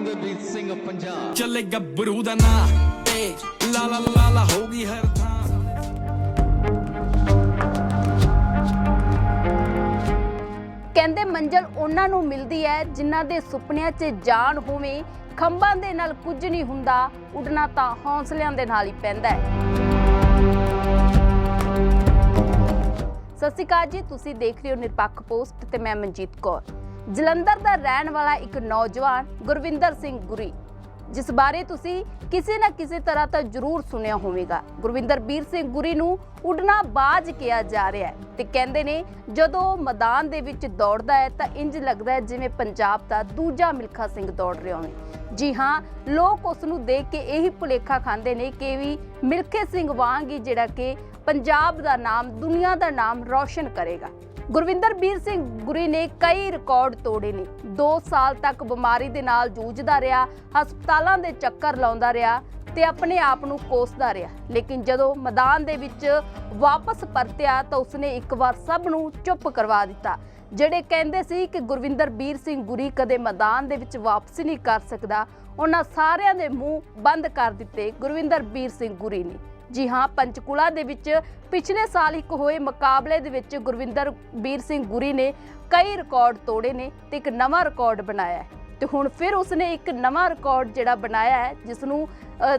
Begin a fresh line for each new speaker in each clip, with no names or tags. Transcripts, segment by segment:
ਗੁਰਿੰਦਰਜੀਤ ਸਿੰਘ ਪੰਜਾਬ
ਚੱਲੇ ਗੱਭਰੂ ਦਾ ਨਾਂ ਏ ਲਾ ਲਾ ਲਾ ਲਾ ਹੋਗੀ ਹਰ ਥਾਂ।
ਕਹਿੰਦੇ ਮੰਜ਼ਲ ਉਹਨਾਂ ਨੂੰ ਮਿਲਦੀ ਹੈ ਜਿਨ੍ਹਾਂ ਦੇ ਸੁਪਨਿਆਂ 'ਚ ਜਾਨ ਹੋਵੇ ਖੰਭਾਂ ਦੇ ਨਾਲ ਕੁਝ ਨਹੀਂ ਹੁੰਦਾ ਉੱਡਣਾ ਤਾਂ ਹੌਸਲਿਆਂ ਦੇ ਨਾਲ ਹੀ ਪੈਂਦਾ ਹੈ। ਸਤਿ ਸ਼੍ਰੀ ਅਕਾਲ ਜੀ ਤੁਸੀਂ ਦੇਖ ਰਹੇ ਹੋ ਨਿਰਪੱਖ ਪੋਸਟ ਤੇ ਮੈਂ ਮਨਜੀਤ ਕੌਰ। ਜਲੰਧਰ ਦਾ ਰਹਿਣ ਵਾਲਾ ਇੱਕ ਨੌਜਵਾਨ ਗੁਰਵਿੰਦਰ ਸਿੰਘ ਗੁਰੀ। ਜਿਸ ਬਾਰੇ ਤੁਸੀਂ ਕਿਸੇ ਨਾ ਕਿਸੇ ਤਰ੍ਹਾਂ ਤਾਂ ਜ਼ਰੂਰ ਸੁਣਿਆ ਹੋਵੇਗਾ। ਗੁਰਵਿੰਦਰ ਵੀਰ ਸਿੰਘ ਗੁਰੀ ਨੂੰ ਉੱਡਣਾ ਬਾਜ ਕਿਹਾ ਜਾ ਰਿਹਾ ਹੈ ਤੇ ਕਹਿੰਦੇ ਨੇ, ਜਦੋਂ ਮੈਦਾਨ ਦੇ ਵਿੱਚ ਦੌੜਦਾ ਹੈ ਤਾਂ ਇੰਜ ਲੱਗਦਾ ਹੈ ਜਿਵੇਂ ਪੰਜਾਬ ਦਾ ਦੂਜਾ ਮਿਲਖਾ ਸਿੰਘ ਦੌੜ ਰਿਹਾ ਹੋਵੇ। ਜੀ ਹਾਂ, ਲੋਕ ਉਸ ਨੂੰ ਦੇਖ ਕੇ ਇਹੀ ਭੁਲੇਖਾ ਖਾਂਦੇ ਨੇ ਕਿ ਵੀ ਮਿਲਖੇ ਸਿੰਘ ਵਾਂਗ ਹੀ ਜਿਹੜਾ ਕਿ ਪੰਜਾਬ ਦਾ ਨਾਮ, ਦੁਨੀਆ ਦਾ ਨਾਮ ਰੌਸ਼ਨ ਕਰੇਗਾ। ਗੁਰਵਿੰਦਰ ਵੀਰ ਸਿੰਘ ਗੁਰੀ ਨੇ ਕਈ ਰਿਕਾਰਡ ਤੋੜੇ ਨੇ। 2 ਸਾਲ ਤੱਕ ਬਿਮਾਰੀ ਦੇ ਨਾਲ ਜੂਝਦਾ ਰਿਹਾ, ਹਸਪਤਾਲਾਂ ਦੇ ਚੱਕਰ ਲਾਉਂਦਾ ਰਿਹਾ ਤੇ ਆਪਣੇ ਆਪ ਨੂੰ ਕੋਸਦਾ ਰਿਹਾ। ਲੇਕਿਨ ਜਦੋਂ ਮੈਦਾਨ ਦੇ ਵਿੱਚ ਵਾਪਸ ਪਰਤਿਆ ਤਾਂ ਉਸਨੇ ਇੱਕ ਵਾਰ ਸਭ ਨੂੰ ਚੁੱਪ ਕਰਵਾ ਦਿੱਤਾ, ਜਿਹੜੇ ਕਹਿੰਦੇ ਸੀ ਕਿ ਗੁਰਵਿੰਦਰ ਵੀਰ ਸਿੰਘ ਗੁਰੀ ਕਦੇ ਮੈਦਾਨ ਦੇ ਵਿੱਚ ਵਾਪਸੀ ਨਹੀਂ ਕਰ ਸਕਦਾ, ਉਹਨਾਂ ਸਾਰਿਆਂ ਦੇ ਮੂੰਹ ਬੰਦ ਕਰ ਦਿੱਤੇ ਗੁਰਵਿੰਦਰ ਵੀਰ ਸਿੰਘ ਗੁਰੀ ਨੇ। ਜੀ ਹਾਂ, ਪੰਚਕੂਲਾ ਦੇ ਵਿੱਚ ਪਿਛਲੇ ਸਾਲ ਇੱਕ ਹੋਏ ਮੁਕਾਬਲੇ ਦੇ ਵਿੱਚ ਗੁਰਵਿੰਦਰ ਵੀਰ ਸਿੰਘ ਗੁਰੀ ਨੇ ਕਈ ਰਿਕਾਰਡ ਤੋੜੇ ਨੇ ਤੇ ਇੱਕ ਨਵਾਂ ਰਿਕਾਰਡ ਬਣਾਇਆ ਹੈ। ਤੇ ਹੁਣ ਫਿਰ ਉਸਨੇ ਇੱਕ ਨਵਾਂ ਰਿਕਾਰਡ ਜਿਹੜਾ ਬਣਾਇਆ ਹੈ ਜਿਸ ਨੂੰ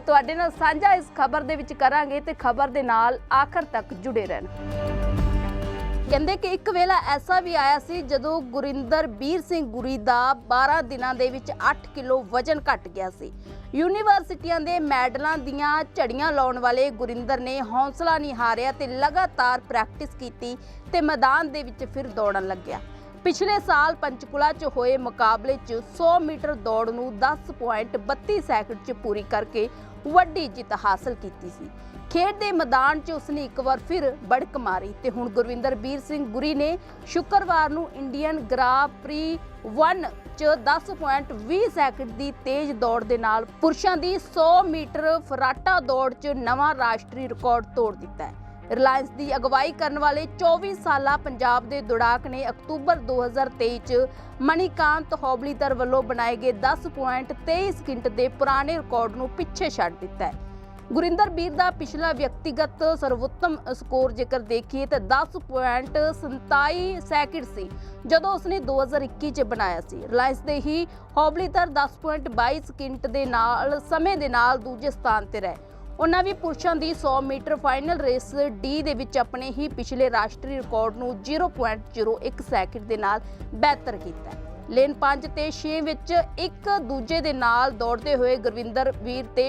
ਤੁਹਾਡੇ ਨਾਲ ਸਾਂਝਾ ਇਸ ਖਬਰ ਦੇ ਵਿੱਚ ਕਰਾਂਗੇ ਤੇ ਖਬਰ ਦੇ ਨਾਲ ਆਖਰ ਤੱਕ ਜੁੜੇ ਰਹਿਣਾ। ਕਹਿੰਦੇ ਕਿ ਇੱਕ ਵੇਲਾ ਐਸਾ ਵੀ ਆਇਆ ਸੀ ਜਦੋਂ ਗੁਰਿੰਦਰ ਵੀਰ ਸਿੰਘ ਗੁਰੀ ਦਾ 12 ਦਿਨਾਂ ਦੇ ਵਿੱਚ 8 ਕਿਲੋ ਵਜਨ ਘਟ ਗਿਆ ਸੀ। ਯੂਨੀਵਰਸਿਟੀਆਂ ਦੇ ਮੈਡਲਾਂ ਦੀਆਂ ਝੜੀਆਂ ਲਾਉਣ ਵਾਲੇ ਗੁਰਿੰਦਰ ਨੇ ਹੌਸਲਾ ਨਹੀਂ ਹਾਰਿਆ ਤੇ ਲਗਾਤਾਰ ਪ੍ਰੈਕਟਿਸ ਕੀਤੀ ਤੇ ਮੈਦਾਨ ਦੇ ਵਿੱਚ ਫਿਰ ਦੌੜਨ ਲੱਗਿਆ। ਪਿਛਲੇ ਸਾਲ ਪੰਚਕੁਲਾ 'ਚ ਹੋਏ ਮੁਕਾਬਲੇ 'ਚ 100 ਮੀਟਰ ਦੌੜ ਨੂੰ 10.32 ਸੈਕਿੰਡ 'ਚ ਪੂਰੀ ਕਰਕੇ ਵੱਡੀ ਜਿੱਤ ਹਾਸਲ ਕੀਤੀ ਸੀ। ਖੇਡ ਦੇ ਮੈਦਾਨ 'ਚ ਉਸਨੇ ਇੱਕ ਵਾਰ ਫਿਰ ਬੜਕ ਮਾਰੀ ਤੇ ਹੁਣ ਗੁਰਵਿੰਦਰ ਵੀਰ ਸਿੰਘ ਗੁਰੀ ਨੇ ਸ਼ੁੱਕਰਵਾਰ ਨੂੰ ਇੰਡੀਅਨ ਗ੍ਰਾਂ ਪ੍ਰੀ 1 'ਚ 10.20 ਸੈਕਿੰਡ ਦੀ ਤੇਜ਼ ਦੌੜ ਦੇ ਨਾਲ ਪੁਰਸ਼ਾਂ ਦੀ 100 ਮੀਟਰ ਫਰਾਟਾ ਦੌੜ 'ਚ ਨਵਾਂ ਰਾਸ਼ਟਰੀ ਰਿਕਾਰਡ ਤੋੜ ਦਿੱਤਾ ਹੈ। ਰਿਲਾਇੰਸ ਦੀ ਅਗਵਾਈ ਕਰਨ ਵਾਲੇ 24 ਸਾਲਾ ਪੰਜਾਬ ਦੇ ਦੁੜਾਕ ਨੇ ਅਕਤੂਬਰ 2023 ਚ ਮਣੀਕਾਂਤ ਹੌਬਲੀਦਰ ਵੱਲੋਂ ਬਣਾਏ ਗਏ 10.23 ਸਕਿੰਟ ਦੇ ਪੁਰਾਣੇ ਰਿਕਾਰਡ ਨੂੰ ਪਿੱਛੇ ਛੱਡ ਦਿੱਤਾ ਹੈ। ਗੁਰਿੰਦਰ ਵੀਰ ਦਾ ਪਿਛਲਾ ਵਿਅਕਤੀਗਤ ਸਰਵੋਤਮ ਸਕੋਰ ਜੇਕਰ ਦੇਖੀਏ ਤਾਂ 10.27 ਸੈਕਿੰਡ ਸੀ, ਜਦੋਂ ਉਸਨੇ 2021 ਚ ਬਣਾਇਆ ਸੀ। ਰਿਲਾਇੰਸ ਦੇ ਹੀ ਹੌਬਲੀਦਰ 10.22 ਸਕਿੰਟ ਦੇ ਨਾਲ, ਸਮੇਂ ਦੇ ਨਾਲ ਦੂਜੇ ਸਥਾਨ ਤੇ ਰਹੇ। ਉਹਨਾਂ ਵੀ ਪੁਰਸ਼ਾਂ ਦੀ 100 ਮੀਟਰ ਫਾਈਨਲ ਰੇਸ ਡੀ ਦੇ ਵਿੱਚ ਆਪਣੇ ਹੀ ਪਿਛਲੇ ਰਾਸ਼ਟਰੀ ਰਿਕਾਰਡ ਨੂੰ 0.01 ਸੈਕਿੰਡ ਦੇ ਨਾਲ ਬਿਹਤਰ ਕੀਤਾ ਲੇਨ 5 ਤੇ 6 ਵਿੱਚ ਇੱਕ ਦੂਜੇ ਦੇ ਨਾਲ ਦੌੜਦੇ ਹੋਏ ਗੁਰਵਿੰਦਰ ਵੀਰ ਤੇ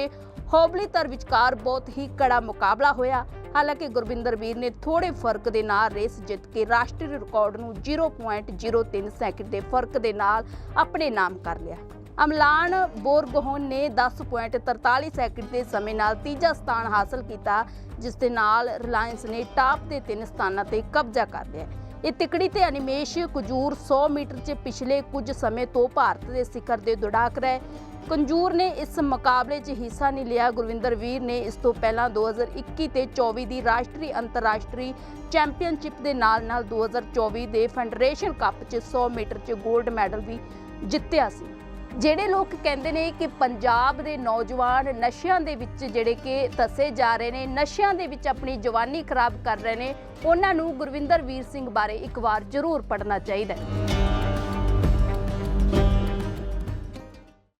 ਹੌਬਲੀਤਰ ਵਿਚਕਾਰ ਬਹੁਤ ਹੀ ਕੜਾ ਮੁਕਾਬਲਾ ਹੋਇਆ। ਹਾਲਾਂਕਿ ਗੁਰਵਿੰਦਰ ਵੀਰ ਨੇ ਥੋੜੇ ਫ਼ਰਕ ਦੇ ਨਾਲ ਰੇਸ ਜਿੱਤ ਕੇ ਰਾਸ਼ਟਰੀ ਰਿਕਾਰਡ ਨੂੰ 0.03 ਸੈਕਿੰਡ ਦੇ ਫ਼ਰਕ ਦੇ ਨਾਲ ਆਪਣੇ ਨਾਮ ਕਰ ਲਿਆ। ਅਮਲਾਨ ਬੋਰਗੋਹਨ ਨੇ 10.43 ਸੈਕਿੰਡ ਦੇ ਸਮੇਂ ਨਾਲ ਤੀਜਾ ਸਥਾਨ ਹਾਸਲ ਕੀਤਾ, ਜਿਸ ਦੇ ਨਾਲ ਰਿਲਾਇੰਸ ਨੇ ਟਾਪ ਦੇ ਤਿੰਨ ਸਥਾਨਾਂ ਤੇ ਕਬਜ਼ਾ ਕਰ ਲਿਆ। ਇਹ ਤਿਕੜੀ ਤੇ ਅਨਿਮੇਸ਼ ਕੁਜੂਰ 100 ਮੀਟਰ 'ਚ ਪਿਛਲੇ ਕੁਝ ਸਮੇਂ ਤੋਂ ਭਾਰਤ ਦੇ ਸਿਖਰ ਦੇ ਦੁੜਾਕ ਰਹੇ। ਕੰਜੂਰ ਨੇ ਇਸ ਮੁਕਾਬਲੇ 'ਚ ਹਿੱਸਾ ਨਹੀਂ ਲਿਆ। ਗੁਰਵਿੰਦਰ ਵੀਰ ਨੇ ਇਸ ਤੋਂ ਪਹਿਲਾਂ 2021 ਤੇ 24 ਦੀ ਰਾਸ਼ਟਰੀ ਅੰਤਰਰਾਸ਼ਟਰੀ ਚੈਂਪੀਅਨਸ਼ਿਪ ਦੇ ਨਾਲ-ਨਾਲ 2024 ਦੇ ਫੈਡਰੇਸ਼ਨ ਕੱਪ 'ਚ 100 ਮੀਟਰ 'ਚ 골ਡ ਮੈਡਲ ਵੀ ਜਿੱਤਿਆ ਸੀ। ਜਿਹੜੇ ਲੋਕ ਕਹਿੰਦੇ ਨੇ ਕਿ ਪੰਜਾਬ ਦੇ ਨੌਜਵਾਨ ਨਸ਼ਿਆਂ ਦੇ ਵਿੱਚ ਜਿਹੜੇ ਕਿ ਦੱਸੇ ਜਾ ਰਹੇ ਨੇ, ਨਸ਼ਿਆਂ ਦੇ ਵਿੱਚ ਆਪਣੀ ਜਵਾਨੀ ਖਰਾਬ ਕਰ ਰਹੇ ਨੇ, ਉਹਨਾਂ ਨੂੰ ਗੁਰਵਿੰਦਰ ਵੀਰ ਸਿੰਘ ਬਾਰੇ ਇੱਕ ਵਾਰ ਜ਼ਰੂਰ ਪੜ੍ਹਨਾ ਚਾਹੀਦਾ ਹੈ।